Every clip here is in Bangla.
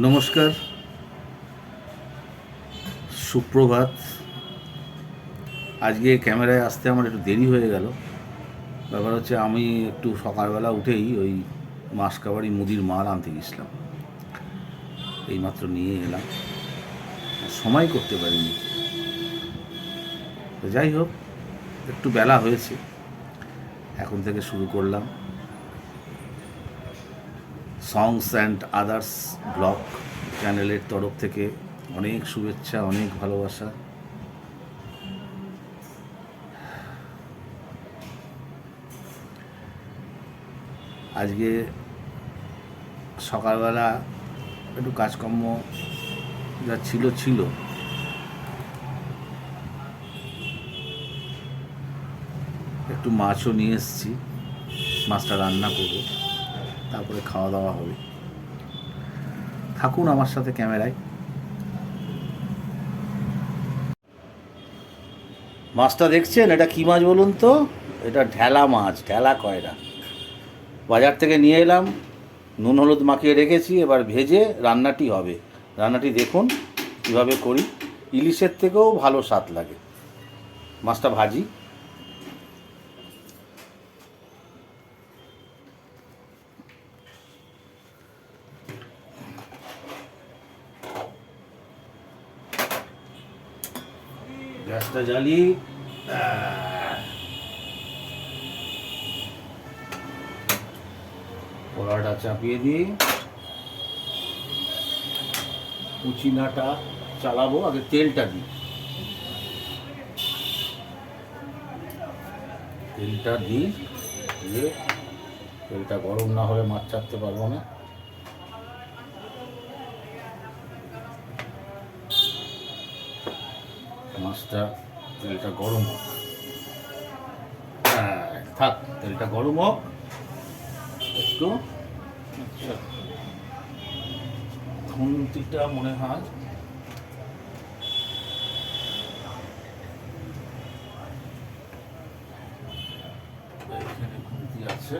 নমস্কার, সুপ্রভাত। আজকে ক্যামেরায় আসতে আমার একটু দেরি হয়ে গেল। ব্যাপার হচ্ছে আমি একটু সকালবেলা উঠেই ওই মাসকাবাড়ি মুদির মাল আনতে গেছিলাম। এইমাত্র নিয়ে এলাম। সময় করতে পারিনি। তো যাই হোক, একটু বেলা হয়েছে। এখন থেকে শুরু করলাম। সংস অ্যান্ড আদার্স ব্লগ চ্যানেলের তরফ থেকে অনেক শুভেচ্ছা, অনেক ভালোবাসা। আজকে সকালবেলা একটু কাজকর্ম যা ছিল ছিল। একটু মাছও নিয়ে এসেছি, মাছটা রান্না করব। তারপরে খাওয়া দাওয়া হবে। থাকুন আমার সাথে ক্যামেরায়। মাছটা দেখছেন? এটা কি মাছ বলুন তো? এটা ঢেলা মাছ, ঢেলা কয়রা। বাজার থেকে নিয়ে এলাম, নুন হলুদ মাখিয়ে রেখেছি, এবার ভেজে রান্নাটি হবে। রান্নাটি দেখুন, কীভাবে করি। ইলিশের থেকেও ভালো স্বাদ লাগে। মাছটা ভাজি। গ্যাসটা জ্বালিয়ে চাপিয়ে দিই কুচিনাটা চালাবো, আগে তেলটা দিই। তেলটা দিই, দিয়ে তেলটা গরম না হলে মাছ চাপতে পারব না। মাছটা তেলটা গরম হোক। হ্যাঁ, থাক তেলটা গরম হোক। একটু। আচ্ছা। খুন্তিটা মনে হয়। এখানে খুন্তি আছে।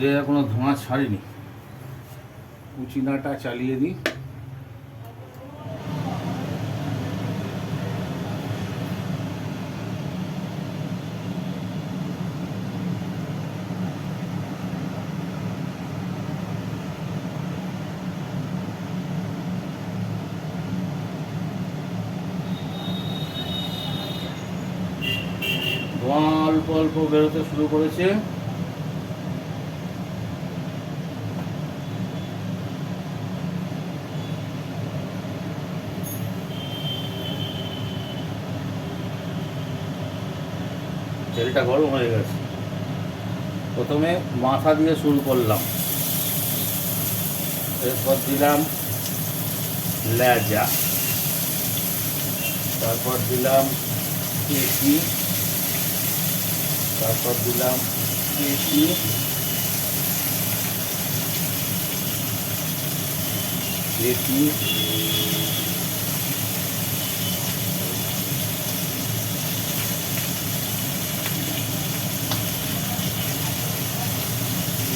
তেলে এখনও ধোঁয়া ছাড়েনি। কুচিনাটা চালিয়ে দিই। অল্প অল্প বেরোতে শুরু করেছে। তেলটা গরম হয়ে গেছে। প্রথমে মাথা দিয়ে শুরু করলাম। এরপর দিলাম লেজা তারপর দিলাম পেশি তারপর দিলাম পেশি পেশি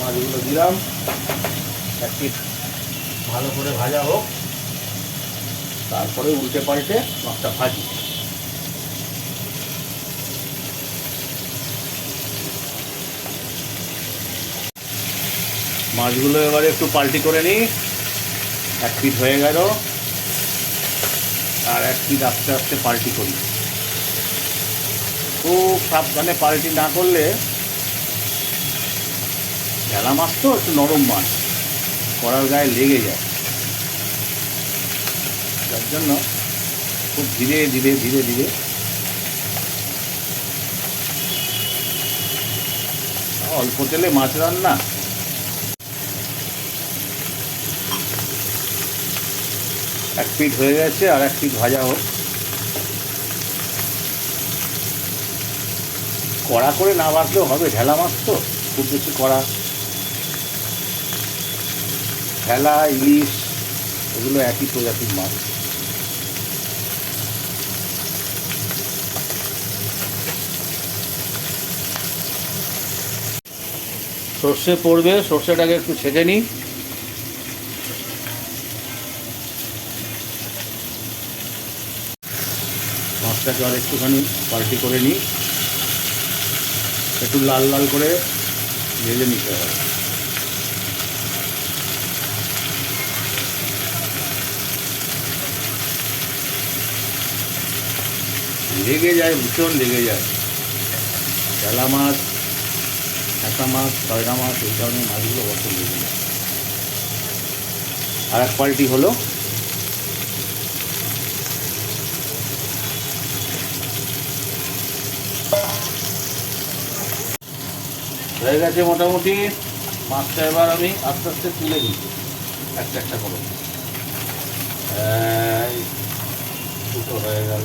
মাছগুলো দিলাম। একটি ভালো করে ভাজা হোক। তারপরে উল্টে পাল্টে মাছটা ভাজি। মাছগুলো এবারে একটু পাল্টি করে নিই। এক পিট হয়ে গেল। আর এক পিট আস্তে আস্তে পাল্টি করি। খুব সাবধানে পাল্টি না করলে ভেলা মাছ তো, একটু নরম মাছ। কড়ার গায়ে লেগে যায়। যার জন্য খুব ধীরে ধীরে ধীরে ধীরে। অল্প তেলে মাছ রান্না। এক পিঠ হয়ে গেছে আর এক পিঠ ভাজা হোক। কড়া করে না বাঁচলেও হবে, ঢেলা মাছ তো, খুব বেশি কড়া ভেলা, ইলিশ, এগুলো একই প্রজাতির মাছ। সর্ষে পড়বে, সর্ষেটাকে একটু ছেঁকে নিই। মাছটাকে আর একটুখানি পাল্টি করে নিই। একটু লাল লাল করে ভেজে নিতে হবে। লেগে যায়, ভীষণ লেগে যায়। তেলা মাছ, কাঁচা মাছ টয়রা মাছ, এই ধরনের মাছগুলো বছর লেগে যায়। আর এক কোয়ালিটি হলো, হয়ে গেছে মোটামুটি, মাছটা এবার আমি আস্তে আস্তে তুলে দিই একটা একটা করে। দুটো হয়ে গেল।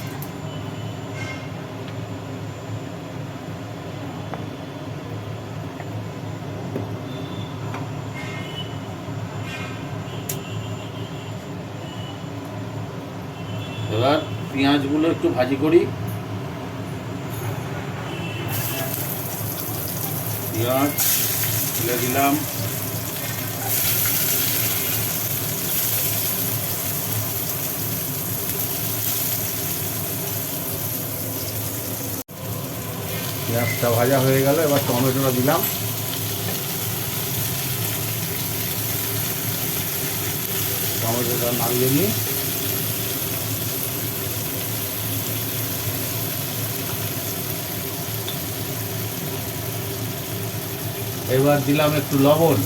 এবার পেঁয়াজগুলো একটু ভাজি করি। পেঁয়াজ তুলে দিলাম। পেঁয়াজটা ভাজা হয়ে গেল, এবার টমেটোটা দিলাম। টমেটোটা নামিয়ে নিই। এবার দিলাম একটু লবণ।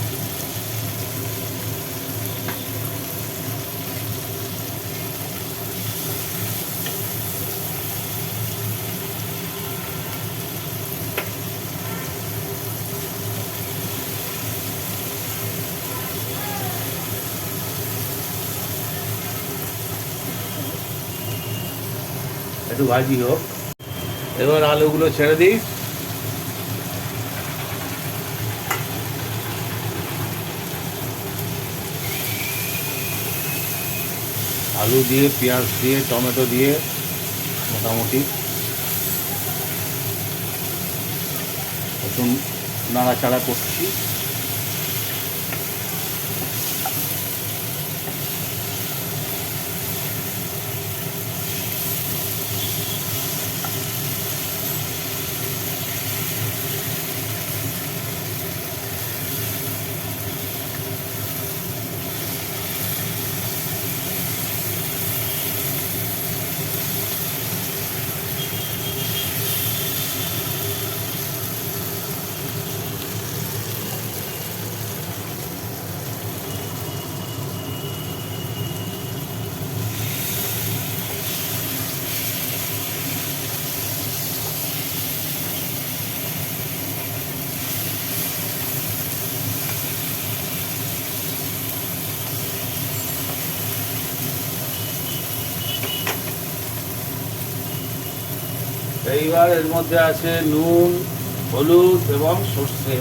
একটু ভাজি হোক। এবার আলুগুলো ছেড়ে দিই। আলু দিয়ে পেঁয়াজ দিয়ে টমেটো দিয়ে মোটামুটি। একটু নাড়াচাড়া করছি। এইবার এর মধ্যে আছে নুন, হলুদ এবং সর্ষে।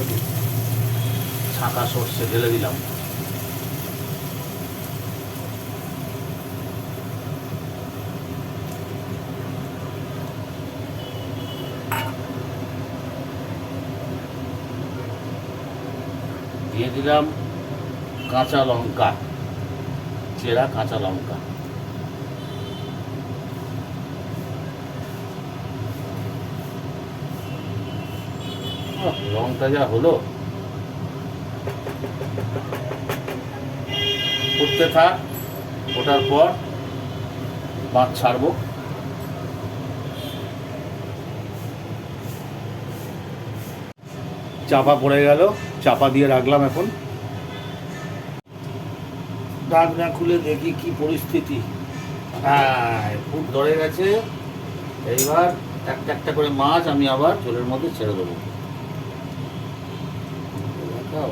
ছাঁকা সর্ষে ঢেলে দিলাম। দিয়ে দিলাম কাঁচা লঙ্কা, চেরা কাঁচা লঙ্কা। রংটা যা হলো। উঠতে থাক, ওঠার পর মাছ ছাড়বো। চাপা পড়ে গেল, চাপা দিয়ে রাখলাম এখন। ঢাকনা খুলে দেখি কি পরিস্থিতি। হ্যাঁ ফুট ধরে গেছে। এইবার একটা একটা করে মাছ আমি আবার ঝোলের মধ্যে ছেড়ে দেবো। দেখাও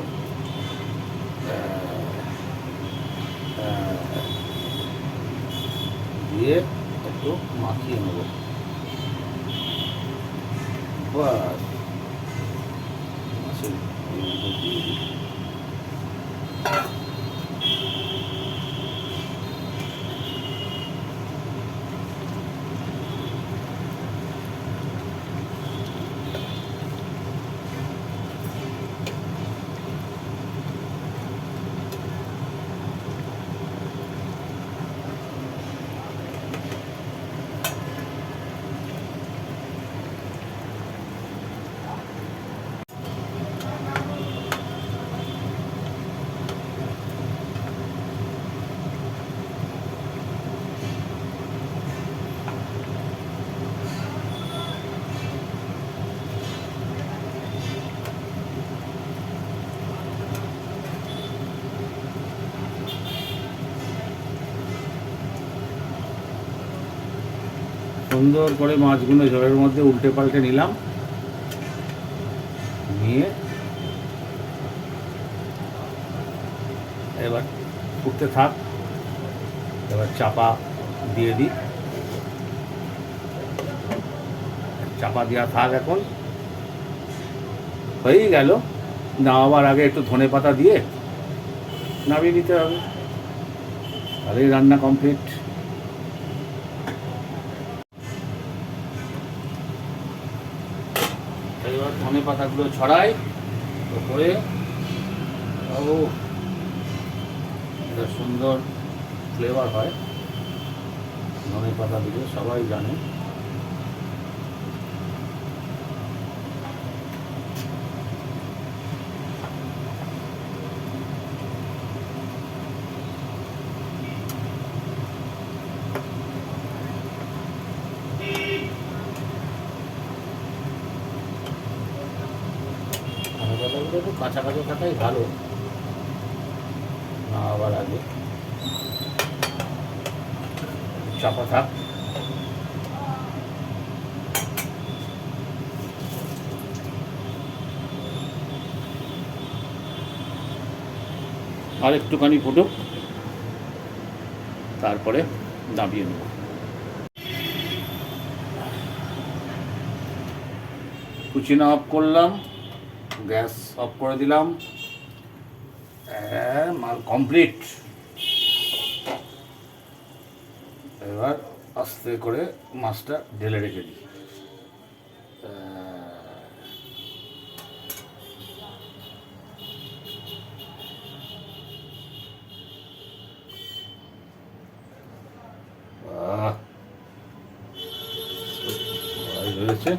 দিয়ে একটু মাখিয়ে নেব। বাস মাছের দিয়ে সুন্দর করে মাছগুলো জলের মধ্যে উল্টে পাল্টে নিলাম। নিয়ে এবার ফুটতে থাক। এবার চাপা দিয়ে দিই। চাপা দেওয়া থাক এখন। হয়েই গেল। নামাবার আগে একটু ধনে পাতা দিয়ে নামিয়ে নিতে হবে। তাহলেই রান্না কমপ্লিট এবার ধনে পাতাগুলো ছড়াই ওপরে ও সুন্দর ফ্লেভার হয়। ধনে পাতা দিলে সবাই জানে। পাতাগুলো একটু কাঁচা থাকাই ভালো। না, আবার আগে। চাপা থাক। আর একটুখানি ফুটুক। তারপরে দাবিয়ে নেব। কুচিনা অফ করলাম, গ্যাস অফ করে দিলাম। মাল কমপ্লিট এবার আস্তে করে মাছটা ঢেলে রেখে দিই আহ, ভালোই হয়েছে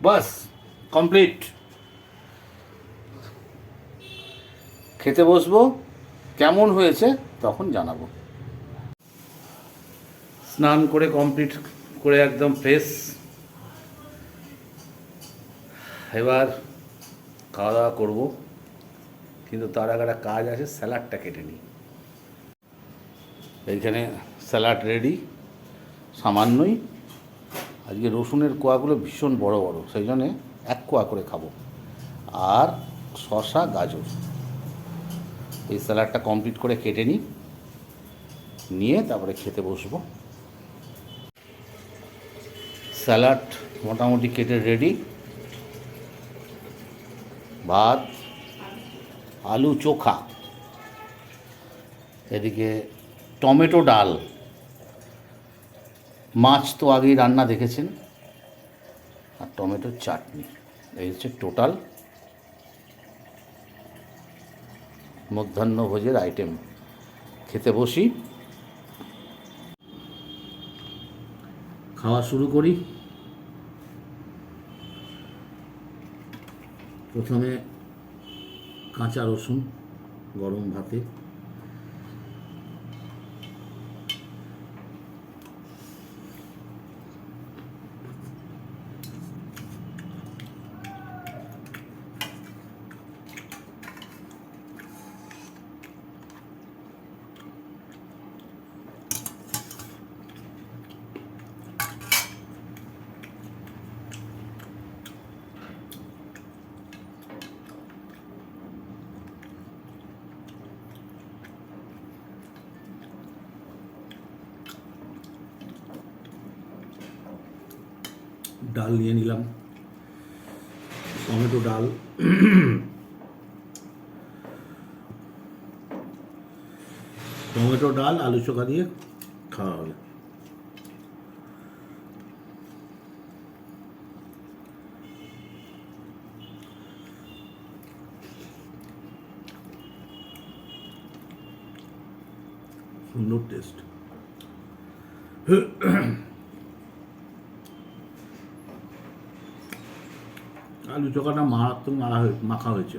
বাস কমপ্লিট খেতে বসবো কেমন হয়েছে তখন জানাব। স্নান করে কমপ্লিট করে একদম ফ্রেশ এবার খাওয়া দাওয়া করব কিন্তু তার আগে একটা কাজ আছে স্যালাডটা কেটে নিই। এইখানে স্যালাড রেডি সামান্যই। আজকে রসুনের কোয়াগুলো ভীষণ বড় বড় সেই জন্যে কোয়া করে খাব। আর শশা গাজর। এই স্যালাডটা কমপ্লিট করে কেটে নিই। নিয়ে তারপরে খেতে বসবো। স্যালাড মোটামুটি কেটে রেডি। ভাত, আলু, চোখা। এদিকে টমেটো ডাল। মাছ তো আগেই রান্না দেখেছেন। আর টমেটোর চাটনি। এই হচ্ছে টোটাল মধ্যাহ্নভোজের আইটেম খেতে বসি। খাওয়া শুরু করি। প্রথমে কাঁচা রসুন, গরম ভাতে। ডাল নিয়ে নিলাম টমেটো ডাল টমেটো ডাল আলু চোখা দিয়ে খাওয়া হবে সুন্দর টেস্ট আলু চোখাটা মারাত্মক মারা হয়ে মাখা হয়েছে।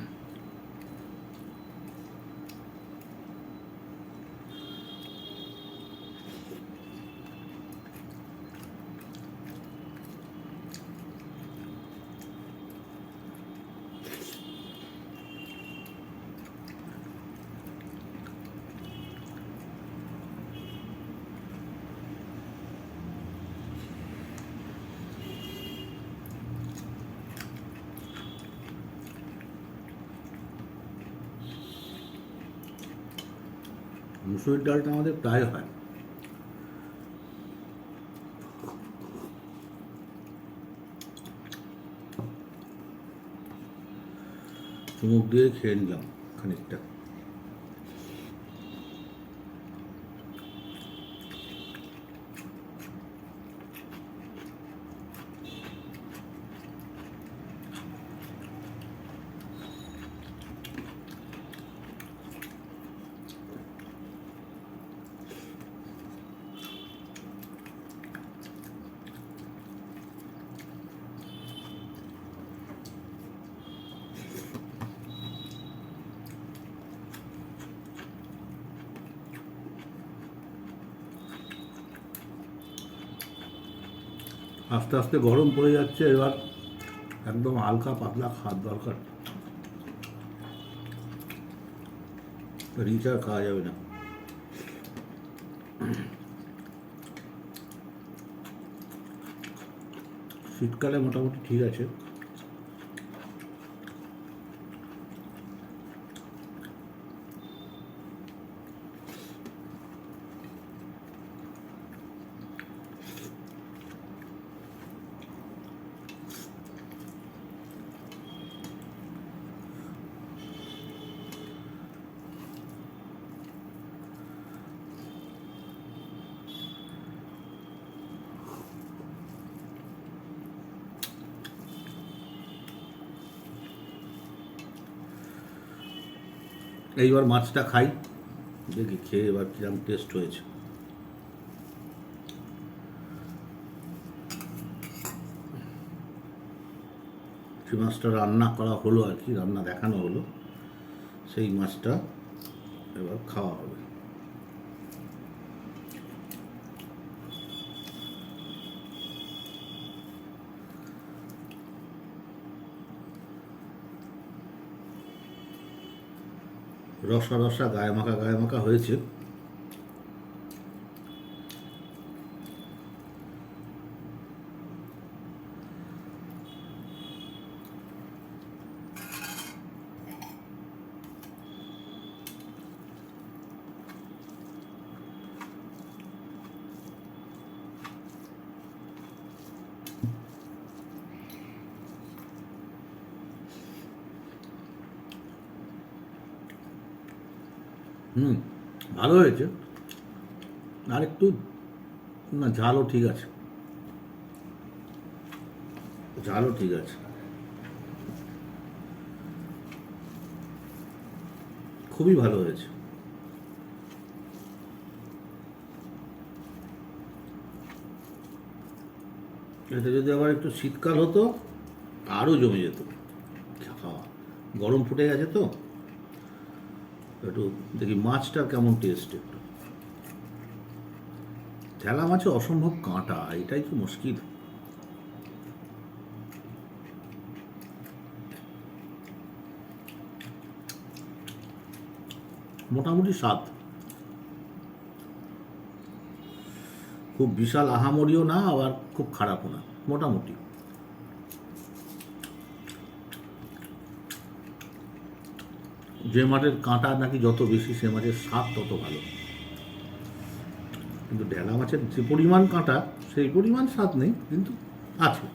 মুসুরির ডালটা আমাদের প্রায় হয়। চুমুক দিয়ে খেয়ে নিলাম খানিকটা। আস্তে আস্তে গরম পড়ে যাচ্ছে, এবার একদম হালকা পাতলা খাওয়ার দরকার। রিচ আর খাওয়া যাবে না। শীতকালে মোটামুটি ঠিক আছে। এইবার মাছটা খাই। দেখি খেয়ে এবার কিরম টেস্ট হয়েছে। যে মাছটা রান্না করা হলো আর কি, রান্না দেখানো হলো, সেই মাছটা এবার খাওয়া হবে। রসা রসা গায়ে মাখা গায়ে মাখা হয়েছে। হুম, ভালো হয়েছে। আর একটু না, ঝালও ঠিক আছে। ঝালও ঠিক আছে। খুবই ভালো হয়েছে। এটা যদি আবার একটু শীতকাল হতো, আরও জমে যেত। খাওয়া। গরম ফুটে গেছে তো। একটু দেখি, মাছটার কেমন টেস্ট একটু? ঠেলা মাছে অসম্ভব কাঁটা, এটাই তো মুশকিল? মোটামুটি স্বাদ। খুব বিশাল আহামরিও না, আবার খুব খারাপও না, মোটামুটি। যে মাছের কাঁটা নাকি যত বেশি, সে মাছের স্বাদ তত ভালো। কিন্তু ঢেলা মাছের যে পরিমাণ কাঁটা, সেই পরিমাণ স্বাদ নেই, কিন্তু আছে।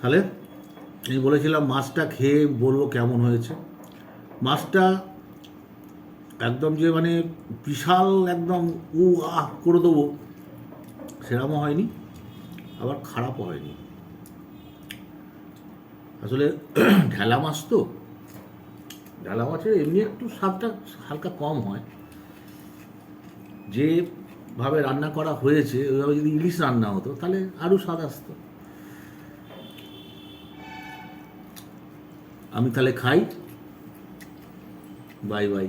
তাহলে আমি বলেছিলাম মাছটা খেয়ে বলব কেমন হয়েছে। মাছটা একদম যে মানে বিশাল একদম উ আহ করে দেবো, সেরকমও হয়নি, আবার খারাপও হয়নি। আসলে ঢেলা মাছ তো ঢেলা মাছের এমনি একটু স্বাদটা হালকা কম হয়। যেভাবে রান্না করা হয়েছে, ওইভাবে যদি ইলিশ রান্না হতো, তাহলে আরও স্বাদ আসতো। আমি তাহলে খাই। Bye bye.